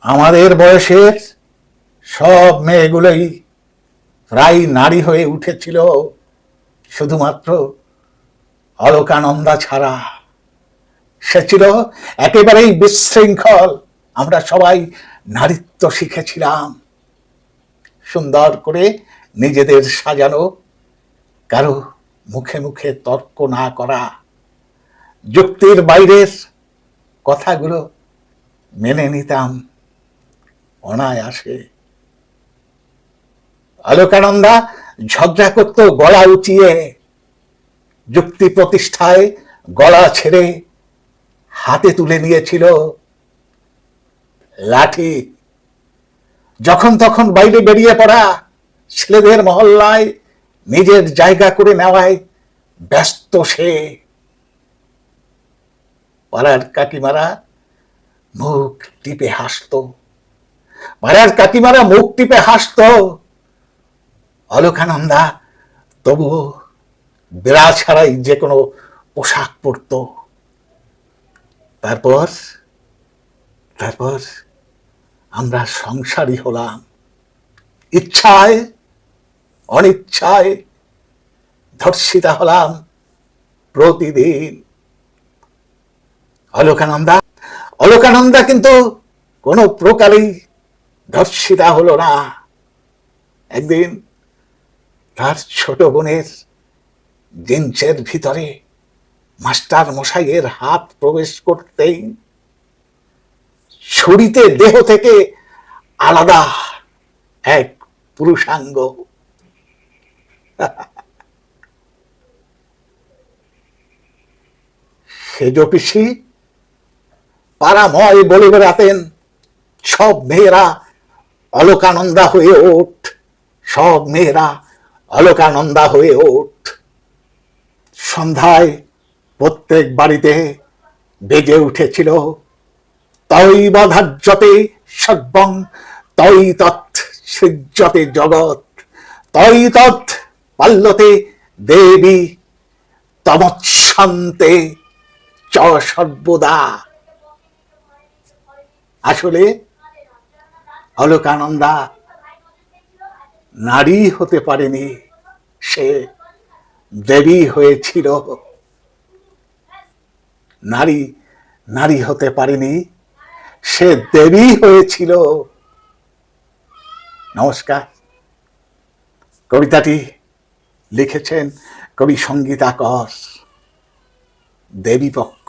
আমাদের বয়সের সব মেয়েগুলোই প্রায় নারী হয়ে উঠেছিল। শুধুমাত্র অলকানন্দা ছাড়া। সে ছিল একেবারেই বিশৃঙ্খল। আমরা সবাই নারীত্ব শিখেছিলাম। সুন্দর করে নিজেদের সাজানো, কারও মুখে মুখে তর্ক না করা। যুক্তির বাইরের কথাগুলো মেনে নিতাম। অনায়াসে। আলোকানন্দা ঝগড়া করত গলা উঁচিয়ে যুক্তি প্রতিষ্ঠায় গলা ছেড়ে হাতে তুলে নিয়েছিল লাঠি। যখন তখন বাইরে বেরিয়ে পড়া ছেলেদের মহল্লায় নিজের জায়গা করে নেওয়ায় ব্যস্ত সে। পাড়ার কাকিমারা মুখ টিপে হাসত। পাড়ার কাকিমারা মুখ টিপে হাসত অলোকানন্দা তবুও বেড়া ছাড়াই যে কোনো পোশাক পরত তারপর তারপর আমরা সংসারী হলাম ইচ্ছায় অনিচ্ছায় ধর্ষিতা হলাম প্রতিদিন অলোকানন্দা অলোকানন্দা কিন্তু কোনো প্রকারেই ধর্ষিতা হলো না। একদিন তার ছোট বোনের জিন্সের ভিতরে মাস্টার মশাইয়ের হাত প্রবেশ করতেই ছুরিতে দেহ থেকে আলাদা এক পুরুষাঙ্গ। সেজ পিসি পাড়াময় বলে বেড়াতেন, সব মেয়েরা অলকানন্দা হয়ে ওঠ। সব মেয়েরা অলকানন্দা হয়ে ওঠ। সন্ধ্যায় প্রত্যেক বাড়িতে বেজে উঠেছিল তৈ বধার্যতে সর্বং তৈ তৎ সৃজ্যতে জগৎ তৈ তৎ পাল্যতে দেবী তমৎশান্তে চ সর্বদা। আসলে অলোকানন্দা নারী হতে পারেনি সে, দেবী হয়েছিল। নারী নারী হতে পারেনি সে, দেবী হয়েছিল। নমস্কার। কবিতাটি লিখেছেন কবি সঙ্গীতাকর দেবী পক্ষ